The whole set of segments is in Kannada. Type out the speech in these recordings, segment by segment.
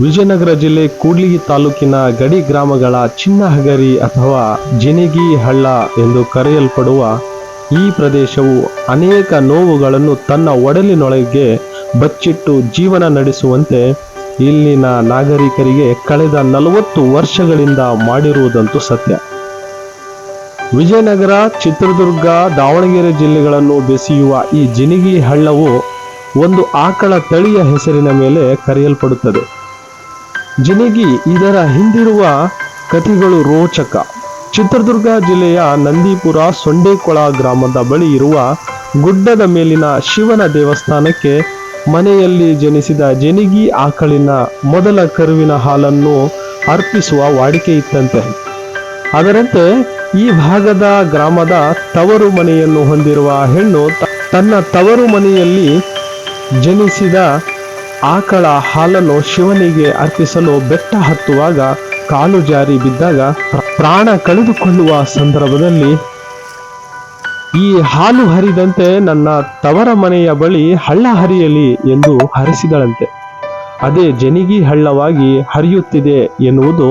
ವಿಜಯನಗರ ಜಿಲ್ಲೆ ಕೂಡ್ಲಿಗಿ ತಾಲೂಕಿನ ಗಡಿ ಗ್ರಾಮಗಳ ಚಿನ್ನಹಗರಿ ಅಥವಾ ಜಿನಿಗಿ ಹಳ್ಳ ಎಂದು ಕರೆಯಲ್ಪಡುವ ಈ ಪ್ರದೇಶವು ಅನೇಕ ನೋವುಗಳನ್ನು ತನ್ನ ಒಡಲಿನೊಳಗೆ ಬಚ್ಚಿಟ್ಟು ಜೀವನ ನಡೆಸುವಂತೆ ಇಲ್ಲಿನ ನಾಗರಿಕರಿಗೆ ಕಳೆದ ನಲವತ್ತು ವರ್ಷಗಳಿಂದ ಮಾಡಿರುವುದಂತೂ ಸತ್ಯ. ವಿಜಯನಗರ, ಚಿತ್ರದುರ್ಗ, ದಾವಣಗೆರೆ ಜಿಲ್ಲೆಗಳನ್ನು ಬೆಸೆಯುವ ಈ ಜಿನಿಗಿ ಹಳ್ಳವು ಒಂದು ಆಕಳ ತಳಿಯ ಹೆಸರಿನ ಮೇಲೆ ಕರೆಯಲ್ಪಡುತ್ತದೆ. ಜಿನಿಗಿ ಇದರ ಹಿಂದಿರುವ ಕಥೆಗಳು ರೋಚಕ. ಚಿತ್ರದುರ್ಗ ಜಿಲ್ಲೆಯ ನಂದೀಪುರ ಸೊಂಡೇಕೊಳ ಗ್ರಾಮದ ಬಳಿ ಇರುವ ಗುಡ್ಡದ ಮೇಲಿನ ಶಿವನ ದೇವಸ್ಥಾನಕ್ಕೆ ಮನೆಯಲ್ಲಿ ಜನಿಸಿದ ಜನಿಗಿ ಆಕಳಿನ ಮೊದಲ ಕರುವಿನ ಹಾಲನ್ನು ಅರ್ಪಿಸುವ ವಾಡಿಕೆ ಇತ್ತಂತೆ. ಅದರಂತೆ ಈ ಭಾಗದ ಗ್ರಾಮದ ತವರು ಮನೆಯನ್ನು ಹೊಂದಿರುವ ಹೆಣ್ಣು ತನ್ನ ತವರು ಮನೆಯಲ್ಲಿ ಜನಿಸಿದ ಆಕಳ ಹಾಲನ್ನು ಶಿವನಿಗೆ ಅರ್ಪಿಸಲು ಬೆಟ್ಟ ಹತ್ತುವಾಗ ಕಾಲು ಜಾರಿ ಬಿದ್ದಾಗ ಪ್ರ- ಪ್ರಾಣ ಕಳೆದುಕೊಳ್ಳುವ ಸಂದರ್ಭದಲ್ಲಿ ಈ ಹಾಲು ಹರಿದಂತೆ ನನ್ನ ತವರ ಮನೆಯ ಬಳಿ ಹಳ್ಳ ಹರಿಯಲಿ ಎಂದು ಹರಿಸಿದಳಂತೆ. ಅದೇ ಜನಿಗಿ ಹಳ್ಳವಾಗಿ ಹರಿಯುತ್ತಿದೆ ಎನ್ನುವುದು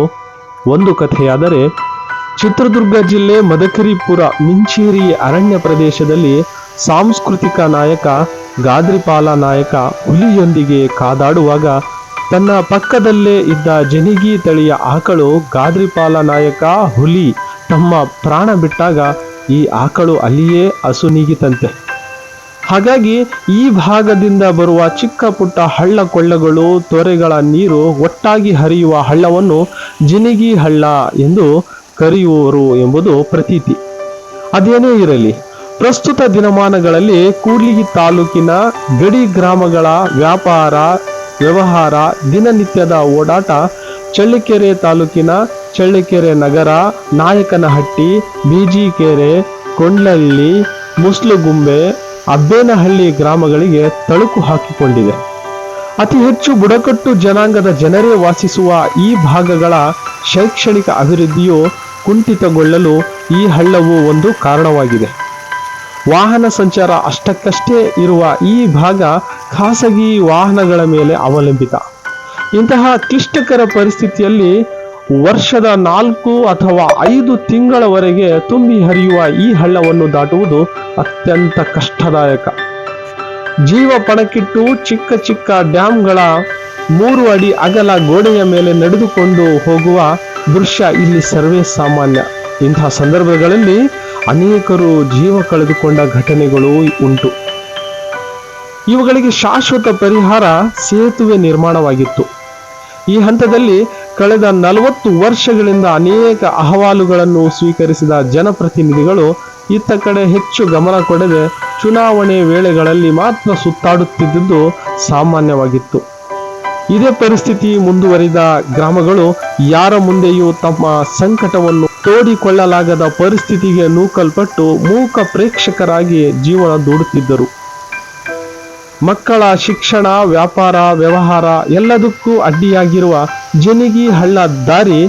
ಒಂದು ಕಥೆಯಾದರೆ, ಚಿತ್ರದುರ್ಗ ಜಿಲ್ಲೆ ಮದಕರಿಪುರ ಮಿಂಚೇರಿ ಅರಣ್ಯ ಪ್ರದೇಶದಲ್ಲಿ ಸಾಂಸ್ಕೃತಿಕ ನಾಯಕ ಗಾದ್ರಿಪಾಲ ನಾಯಕ ಹುಲಿಯೊಂದಿಗೆ ಕಾದಾಡುವಾಗ ತನ್ನ ಪಕ್ಕದಲ್ಲೇ ಇದ್ದ ಜನಿಗಿ ತಳಿಯ ಆಕಳು ಗಾದ್ರಿಪಾಲ ನಾಯಕ ಹುಲಿ ತಮ್ಮ ಪ್ರಾಣ ಬಿಟ್ಟಾಗ ಈ ಆಕಳು ಅಲ್ಲಿಯೇ ಅಸುನೀಗಿತಂತೆ ಹಾಗಾಗಿ ಈ ಭಾಗದಿಂದ ಬರುವ ಚಿಕ್ಕ ಪುಟ್ಟ ಹಳ್ಳ ಕೊಳ್ಳಗಳು ತೊರೆಗಳ ನೀರು ಒಟ್ಟಾಗಿ ಹರಿಯುವ ಹಳ್ಳವನ್ನು ಜಿನಿಗಿ ಹಳ್ಳ ಎಂದು ಕರೆಯುವರು ಎಂಬುದು ಪ್ರತೀತಿ. ಅದೇನೇ ಇರಲಿ ಪ್ರಸ್ತುತ ದಿನಮಾನಗಳಲ್ಲಿ ಕೂಡ್ಲಿಗಿ ತಾಲೂಕಿನ ಗಡಿ ಗ್ರಾಮಗಳ ವ್ಯಾಪಾರ, ವ್ಯವಹಾರ, ದಿನನಿತ್ಯದ ಓಡಾಟ ಚಳ್ಳಕೆರೆ ತಾಲೂಕಿನ ಚಳ್ಳಕೆರೆ ನಗರ, ನಾಯಕನಹಟ್ಟಿ, ಬೀಜಿಕೆರೆ ಕೊಂಡ್ಲಹಳ್ಳಿ ಮುಸ್ಲುಗುಂಬೆ, ಅಬ್ಬೇನಹಳ್ಳಿ ಗ್ರಾಮಗಳಿಗೆ ತಳುಕು ಹಾಕಿಕೊಂಡಿದೆ. ಅತಿ ಹೆಚ್ಚು ಬುಡಕಟ್ಟು ಜನಾಂಗದ ಜನರೇ ವಾಸಿಸುವ ಈ ಭಾಗಗಳ ಶೈಕ್ಷಣಿಕ ಅಭಿವೃದ್ಧಿಯು ಕುಂಠಿತಗೊಳ್ಳಲು ಈ ಹಳ್ಳವು ಒಂದು ಕಾರಣವಾಗಿದೆ. ವಾಹನ ಸಂಚಾರ ಅಷ್ಟಕ್ಕಷ್ಟೇ ಇರುವ ಈ ಭಾಗ ಖಾಸಗಿ ವಾಹನಗಳ ಮೇಲೆ ಅವಲಂಬಿತ. ಇಂತಹ ಕ್ಲಿಷ್ಟಕರ ಪರಿಸ್ಥಿತಿಯಲ್ಲಿ ವರ್ಷದ ನಾಲ್ಕು ಅಥವಾ ಐದು ತಿಂಗಳವರೆಗೆ ತುಂಬಿ ಹರಿಯುವ ಈ ಹಳ್ಳವನ್ನು ದಾಟುವುದು ಅತ್ಯಂತ ಕಷ್ಟದಾಯಕ. ಜೀವ ಪಣಕ್ಕಿಟ್ಟು ಚಿಕ್ಕ ಚಿಕ್ಕ ಡ್ಯಾಮ್ಗಳ ಮೂರು ಅಡಿ ಅಗಲ ಗೋಡೆಯ ಮೇಲೆ ನಡೆದುಕೊಂಡು ಹೋಗುವ ದೃಶ್ಯ ಇಲ್ಲಿ ಸರ್ವೇ ಸಾಮಾನ್ಯ. ಇಂತಹ ಸಂದರ್ಭಗಳಲ್ಲಿ ಅನೇಕರು ಜೀವ ಕಳೆದುಕೊಂಡ ಘಟನೆಗಳು ಉಂಟು. ಇವುಗಳಿಗೆ ಶಾಶ್ವತ ಪರಿಹಾರ ಸೇತುವೆ ನಿರ್ಮಾಣವಾಗಿತ್ತು. ಈ ಹಂತದಲ್ಲಿ ಕಳೆದ ನಲವತ್ತು ವರ್ಷಗಳಿಂದ ಅನೇಕ ಅಹವಾಲುಗಳನ್ನು ಸ್ವೀಕರಿಸಿದ ಜನಪ್ರತಿನಿಧಿಗಳು ಇತ್ತ ಕಡೆ ಹೆಚ್ಚು ಗಮನ ಕೊಡದೆ ಚುನಾವಣೆ ವೇಳೆಗಳಲ್ಲಿ ಮಾತ್ರ ಸುತ್ತಾಡುತ್ತಿದ್ದುದು ಸಾಮಾನ್ಯವಾಗಿತ್ತು. ಇದೇ ಪರಿಸ್ಥಿತಿ ಮುಂದುವರಿದ ಗ್ರಾಮಗಳು ಯಾರ ಮುಂದೆಯೂ ತಮ್ಮ ಸಂಕಟವನ್ನು ತೋಡಿಕೊಳ್ಳಲಾಗದ ಪರಿಸ್ಥಿತಿಗೆ ನೂಕಲ್ಪಟ್ಟು ಮೂಕ ಪ್ರೇಕ್ಷಕರಾಗಿ ಜೀವನ ದೂಡುತ್ತಿದ್ದರು. ಮಕ್ಕಳ ಶಿಕ್ಷಣ, ವ್ಯಾಪಾರ, ವ್ಯವಹಾರ ಎಲ್ಲದಕ್ಕೂ ಅಡ್ಡಿಯಾಗಿರುವ ಜನಿಗಿ ಹಳ್ಳ ದಾರಿ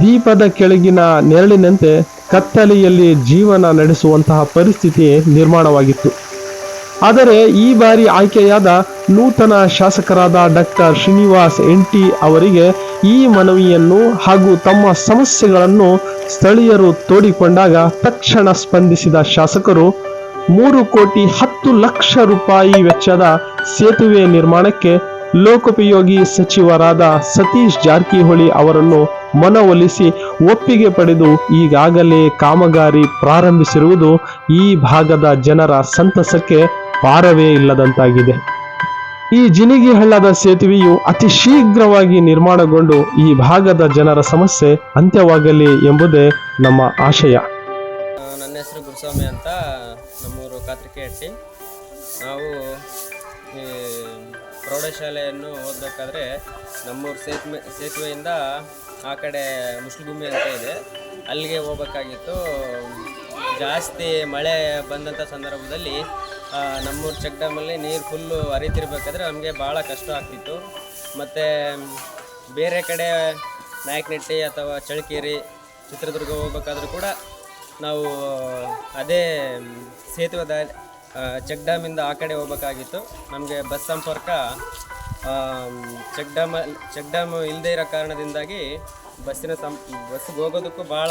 ದೀಪದ ಕೆಳಗಿನ ನೆರಳಿನಂತೆ ಕತ್ತಲೆಯಲ್ಲಿ ಜೀವನ ನಡೆಸುವಂತಹ ಪರಿಸ್ಥಿತಿ ನಿರ್ಮಾಣವಾಗಿತ್ತು. ಆದರೆ ಈ ಬಾರಿ ಆಯ್ಕೆಯಾದ ನೂತನ ಶಾಸಕರಾದ ಡಾಕ್ಟರ್ ಶ್ರೀನಿವಾಸ್ ಎಂಟಿ ಅವರಿಗೆ ಈ ಮನವಿಯನ್ನು ಹಾಗೂ ತಮ್ಮ ಸಮಸ್ಯೆಗಳನ್ನು ಸ್ಥಳೀಯರು ತೋಡಿಕೊಂಡಾಗ ತಕ್ಷಣ ಸ್ಪಂದಿಸಿದ ಶಾಸಕರು, ಮೂರು ಕೋಟಿ ಹತ್ತು ಲಕ್ಷ ರೂಪಾಯಿ ವೆಚ್ಚದ ಸೇತುವೆ ನಿರ್ಮಾಣಕ್ಕೆ ಲೋಕೋಪಯೋಗಿ ಸಚಿವರಾದ ಸತೀಶ್ ಜಾರಕಿಹೊಳಿ ಅವರನ್ನು ಮನವೊಲಿಸಿ ಒಪ್ಪಿಗೆ ಪಡೆದು ಈಗಾಗಲೇ ಕಾಮಗಾರಿ ಪ್ರಾರಂಭಿಸಿರುವುದು ಈ ಭಾಗದ ಜನರ ಸಂತಸಕ್ಕೆ ಪಾರವೇ ಇಲ್ಲದಂತಾಗಿದೆ. ಈ ಜಿನಿಗಿ ಹಳ್ಳದ ಸೇತುವೆಯು ಅತಿ ಶೀಘ್ರವಾಗಿ ನಿರ್ಮಾಣಗೊಂಡು ಈ ಭಾಗದ ಜನರ ಸಮಸ್ಯೆ ಅಂತ್ಯವಾಗಲಿ ಎಂಬುದೇ ನಮ್ಮ ಆಶಯ. ನನ್ನ ಹೆಸರು ಗುರುಸ್ವಾಮಿ ಅಂತ ನಮ್ಮೂರು ಕಾತ್ರಿಕೆಹಟ್ಟಿ ನಾವು ಪ್ರೌಢಶಾಲೆಯನ್ನು ಓದಬೇಕಾದ್ರೆ ನಮ್ಮೂರು ಸೇತುವೆ ಸೇತುವೆಯಿಂದ ಆ ಕಡೆ ಮುಸ್ಲುಗುಮ್ಮಿ ಅಂತ ಇದೆ. ಅಲ್ಲಿಗೆ ಹೋಗ್ಬೇಕಾಗಿತ್ತು ಜಾಸ್ತಿ ಮಳೆ ಬಂದಂಥ ಸಂದರ್ಭದಲ್ಲಿ ನಮ್ಮೂರು ಚೆಕ್ ಡ್ಯಾಮಲ್ಲಿ ನೀರು ಫುಲ್ಲು ಹರಿತಿರ್ಬೇಕಾದ್ರೆ ನಮಗೆ ಭಾಳ ಕಷ್ಟ ಆಗ್ತಿತ್ತು. ಮತ್ತು ಬೇರೆ ಕಡೆ ನಾಯಕನಟ್ಟಿ ಅಥವಾ ಚಳಕೇರಿ ಚಿತ್ರದುರ್ಗ ಹೋಗ್ಬೇಕಾದ್ರೂ ಕೂಡ ನಾವು ಅದೇ ಸೇತುವೆ ದಾರಿ ಚೆಕ್ ಡ್ಯಾಮಿಂದ ಆ ಕಡೆ ಹೋಗ್ಬೇಕಾಗಿತ್ತು. ನಮಗೆ ಬಸ್ ಸಂಪರ್ಕ ಚೆಕ್ ಡ್ಯಾಮ್ ಚೆಕ್ ಡ್ಯಾಮ್ ಇಲ್ಲದೇ ಇರೋ ಕಾರಣದಿಂದಾಗಿ ಬಸ್ಸಿನ ಸಂ ಬಸ್ಸಿಗೆ ಹೋಗೋದಕ್ಕೂ ಭಾಳ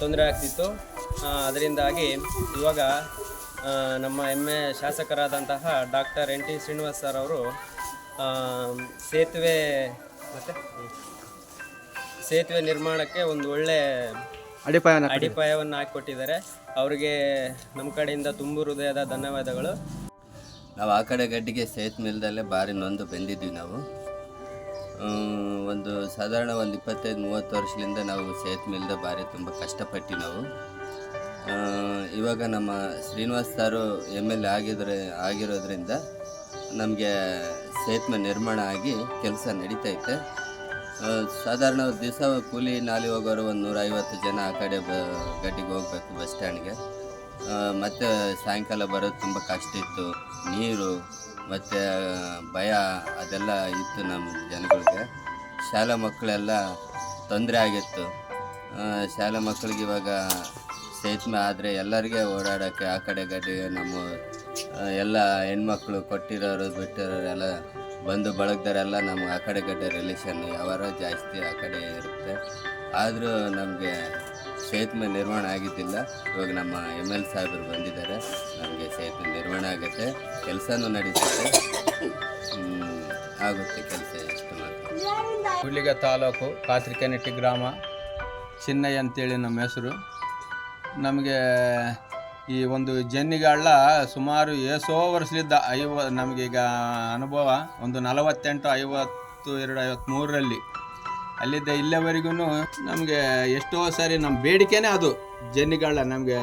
ತೊಂದರೆ ಆಗ್ತಿತ್ತು. ಅದರಿಂದಾಗಿ ಇವಾಗ ನಮ್ಮ ಹೆಮ್ಮೆ ಶಾಸಕರಾದಂತಹ doctor N T Srinivas sir ಅವರು ಸೇತುವೆ ಮತ್ತು? ಸೇತುವೆ ನಿರ್ಮಾಣಕ್ಕೆ ಒಂದು ಒಳ್ಳೆ ಅಡಿಪಾಯನ ಅಡಿಪಾಯವನ್ನು ಹಾಕಿಕೊಟ್ಟಿದ್ದಾರೆ. ಅವರಿಗೆ ನಮ್ಮ ಕಡೆಯಿಂದ ತುಂಬು ಹೃದಯದ ಧನ್ಯವಾದಗಳು. ನಾವು ಆ ಕಡೆ ಗಡ್ಡಿಗೆ ಸೇತುವೆ ಮಿಲ್ದಲ್ಲೇ ಭಾರಿ ನೊಂದು ಬೆಂದಿದ್ವಿ ನಾವು. ಒಂದು ಸಾಧಾರಣ ಒಂದು ಇಪ್ಪತ್ತೈದು, ಮೂವತ್ತು ವರ್ಷದಿಂದ ನಾವು ಸೇತ್ ಮಿಲ್ದ ಭಾರಿ ತುಂಬ ಕಷ್ಟಪಟ್ಟು ನಾವು. ಇವಾಗ ನಮ್ಮ ಶ್ರೀನಿವಾಸ್ ಸಾರು ಎಂ ಎಲ್ ಆಗಿದ್ರೆ, ಆಗಿರೋದ್ರಿಂದ ನಮಗೆ ಸೇತುವೆ ನಿರ್ಮಾಣ ಆಗಿ ಕೆಲಸ ನಡೀತೈತೆ ಸಾಧಾರಣ ದಿವಸ ಕೂಲಿ ನಾಲಿ ಹೋಗೋರು ಒಂದು ನೂರೈವತ್ತು ಜನ ಆ ಕಡೆ ಬ, ಗಡ್ಡಿಗೆ ಹೋಗ್ಬೇಕು ಬಸ್ ಸ್ಟ್ಯಾಂಡ್ಗೆ. ಮತ್ತೆ ಸಾಯಂಕಾಲ ಬರೋದು ತುಂಬ ಕಷ್ಟ ಇತ್ತು. ನೀರು ಮತ್ತು ಭಯ ಅದೆಲ್ಲ ಇತ್ತು ನಮ್ಮ ಜನಗಳಿಗೆ. ಶಾಲಾ ಮಕ್ಕಳೆಲ್ಲ ತೊಂದರೆ ಆಗಿತ್ತು. ಶಾಲಾ ಮಕ್ಕಳಿಗೆ ಇವಾಗ ಸೇತುವೆ ಆದರೆ ಎಲ್ಲರಿಗೆ ಓಡಾಡೋಕ್ಕೆ ಆ ಕಡೆ ಗಡ್ಡಿಗೆ ನಮ್ಮ ಎಲ್ಲ ಹೆಣ್ಮಕ್ಳು ಕೊಟ್ಟಿರೋರು ಬಿಟ್ಟಿರೋರೆಲ್ಲ ಬಂದು ಬಳಗದವರೆಲ್ಲ ನಮ್ಮ ಆ ಕಡೆ ಗಡ್ಡೆ ರಿಲೇಷನ್ ಯಾವಾರ ಜಾಸ್ತಿ ಆ ಕಡೆ ಇರುತ್ತೆ. ಆದರೂ ನಮಗೆ ಸೇತುವೆ ನಿರ್ಮಾಣ ಆಗಿದ್ದಿಲ್ಲ. ಇವಾಗ ನಮ್ಮ ಎಂ ಎಲ್ ಸಾಹೇಬರು ಬಂದಿದ್ದಾರೆ. ನಮಗೆ ಸೇತುವೆ ನಿರ್ಮಾಣ ಆಗುತ್ತೆ. ಕೆಲಸನೂ ನಡೀತದೆ ಆಗುತ್ತೆ ಕೆಲಸ ಎಷ್ಟು ಮಾತ್ರ. ಹುಲಿಗ ತಾಲೂಕು ಕಾತ್ರಿಕೆನೆಟ್ಟಿ ಗ್ರಾಮ. ಚಿನ್ನಯ್ಯ ಅಂತೇಳಿ ನಮ್ಮ ಹೆಸರು. ನಮಗೆ ಈ ಒಂದು ಜನ್ನಿಗಳ ಸುಮಾರು ಏಸೋ ವರ್ಷಲಿದ್ದ ಐವ ನಮಗೀಗ ಅನುಭವ ಒಂದು ನಲವತ್ತೆಂಟು, ಐವತ್ತು, ಎರಡು ಐವತ್ತ್ಮೂರರಲ್ಲಿ ಅಲ್ಲಿದ್ದ ಇಲ್ಲಿವರೆಗೂ ನಮಗೆ ಎಷ್ಟೋ ಸಾರಿ ನಮ್ಮ ಬೇಡಿಕೆನೇ ಅದು ಜನಿಗಳ ನಮಗೆ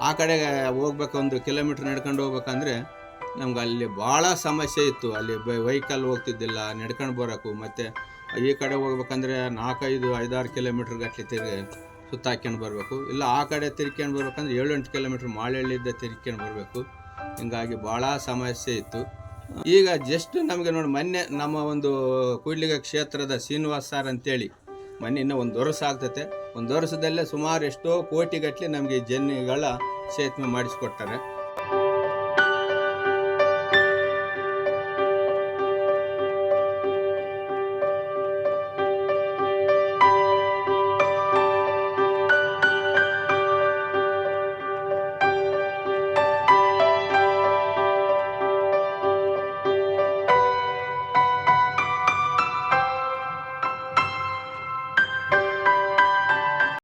ಆ ಕಡೆಗೆ ಹೋಗ್ಬೇಕು ಒಂದು ಕಿಲೋಮೀಟ್ರ್ ನಡ್ಕೊಂಡು ಹೋಗ್ಬೇಕಂದ್ರೆ ನಮ್ಗೆ ಅಲ್ಲಿ ಭಾಳ ಸಮಸ್ಯೆ ಇತ್ತು. ಅಲ್ಲಿ ವೆಹಿಕಲ್ ಹೋಗ್ತಿದ್ದಿಲ್ಲ, ನಡ್ಕೊಂಡು ಬರೋಕು, ಮತ್ತು ಈ ಕಡೆ ಹೋಗ್ಬೇಕಂದ್ರೆ ನಾಲ್ಕೈದು, ಐದಾರು ಕಿಲೋಮೀಟ್ರ್ ಗಟ್ಟಲೆ ತಿರುಗಿ ಸುತ್ತಾಕ್ಯಂಡು ಬರಬೇಕು. ಇಲ್ಲ ಆ ಕಡೆ ತಿರ್ಕೊಂಡು ಬರ್ಬೇಕಂದ್ರೆ ಏಳು ಎಂಟು ಕಿಲೋಮೀಟ್ರ್ ಮಾಳಳ್ಳಿದ್ದ ತಿರ್ಕೊಂಡು ಬರಬೇಕು. ಹಿಂಗಾಗಿ ಭಾಳ ಸಮಸ್ಯೆ ಇತ್ತು. ಈಗ ಜಸ್ಟ್ ನಮಗೆ ನೋಡಿ ಮೊನ್ನೆ ನಮ್ಮ ಒಂದು ಕೂಡ್ಲಿಗ ಕ್ಷೇತ್ರದ ಶ್ರೀನಿವಾಸ್ ಸರ್ ಅಂತೇಳಿ ಮೊನ್ನೆ ಇನ್ನೂ ಒಂದು ವರ್ಷ ಆಗ್ತತೆ. ಒಂದು ವರ್ಷದಲ್ಲೇ ಸುಮಾರು ಎಷ್ಟೋ ಕೋಟಿಗಟ್ಟಲೆ ನಮಗೆ ಜನಗಳ ಸೇತುವೆ ಮಾಡಿಸ್ಕೊಡ್ತಾರೆ.